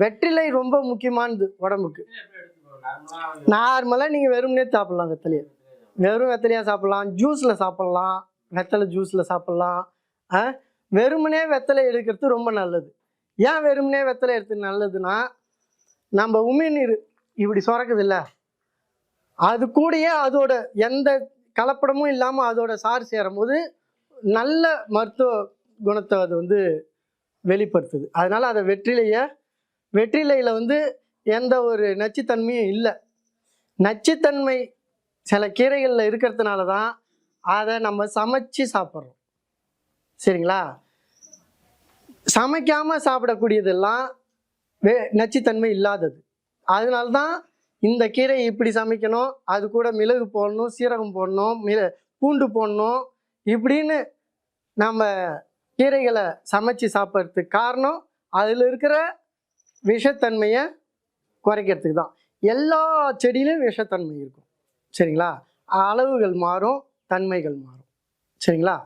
வெற்றிலை ரொம்ப முக்கியமானது உடம்புக்கு. நார்மலாக நீங்கள் வெறும்னே சாப்பிட்லாம் வெத்தலையை. வெறும் வெத்தலையாக சாப்பிட்லாம் ஜூஸில் சாப்பிட்லாம் வெத்தலை ஜூஸில் சாப்பிட்லாம் வெறுமனே வெத்தலை எடுக்கிறது ரொம்ப நல்லது. ஏன் வெறுமனே வெத்தலை எடுத்து நல்லதுன்னா நம்ம உமிழ்நீர் இப்படி சுரக்குது இல்லை அது கூடயே அதோட எந்த கலப்படமும் இல்லாமல் அதோட சார் சேரும்போது நல்ல மருத்துவ குணத்தை அது வந்து வெளிப்படுத்துது. அதனால் அதை வெற்றிலையை வெற்றிலையில் வந்து எந்த ஒரு நச்சுத்தன்மையும் இல்லை. நச்சுத்தன்மை சில கீரைகளில் இருக்கிறதுனால தான் அதை நம்ம சமைச்சு சாப்பிட்றோம். சரிங்களா? சமைக்காமல் சாப்பிடக்கூடியதெல்லாம் வே நச்சுத்தன்மை இல்லாதது. அதனால தான் இந்த கீரை இப்படி சமைக்கணும் அது கூட மிளகு போடணும் சீரகம் போடணும் மிள பூண்டு போடணும் இப்படின்னு நம்ம கீரைகளை சமைச்சு சாப்பிட்றதுக்கு காரணம் அதில் இருக்கிற விஷத்தன்மையை குறைக்கிறதுக்கு தான். எல்லா செடியிலும் விஷத்தன்மை இருக்கும். சரிங்களா? அளவுகள் மாறும் தன்மைகள் மாறும். சரிங்களா?